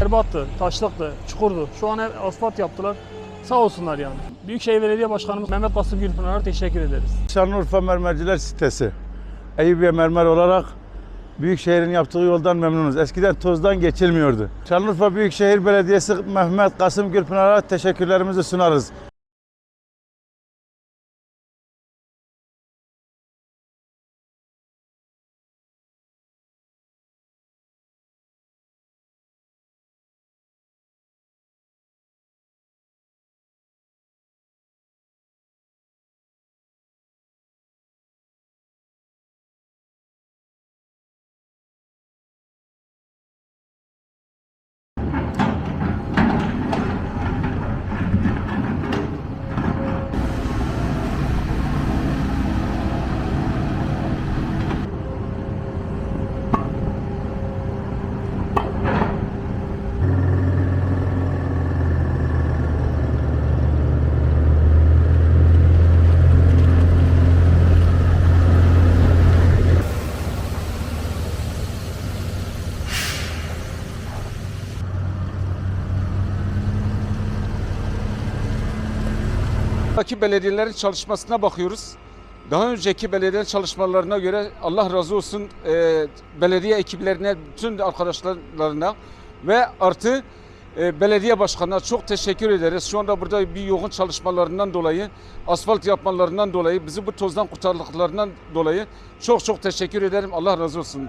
berbattı, taşlıktı, çukurdu. Şu an asfalt yaptılar. Sağ olsunlar yani. Büyükşehir Belediye Başkanımız Mehmet Kasım Gülpınar'a teşekkür ederiz. Şanlıurfa Mermerciler sitesi. Eyüpiye Mermer olarak Büyükşehir'in yaptığı yoldan memnunuz. Eskiden tozdan geçilmiyordu. Şanlıurfa Büyükşehir Belediyesi Mehmet Kasım Gülpınar'a teşekkürlerimizi sunarız. Buradaki belediyelerin çalışmasına bakıyoruz. Daha önceki belediye çalışmalarına göre Allah razı olsun e, belediye ekiplerine, bütün arkadaşlarına ve artı e, belediye başkanına çok teşekkür ederiz. Şu anda burada bir yoğun çalışmalarından dolayı, asfalt yapmalarından dolayı, bizi bu tozdan kurtardıklarından dolayı çok çok teşekkür ederim. Allah razı olsun.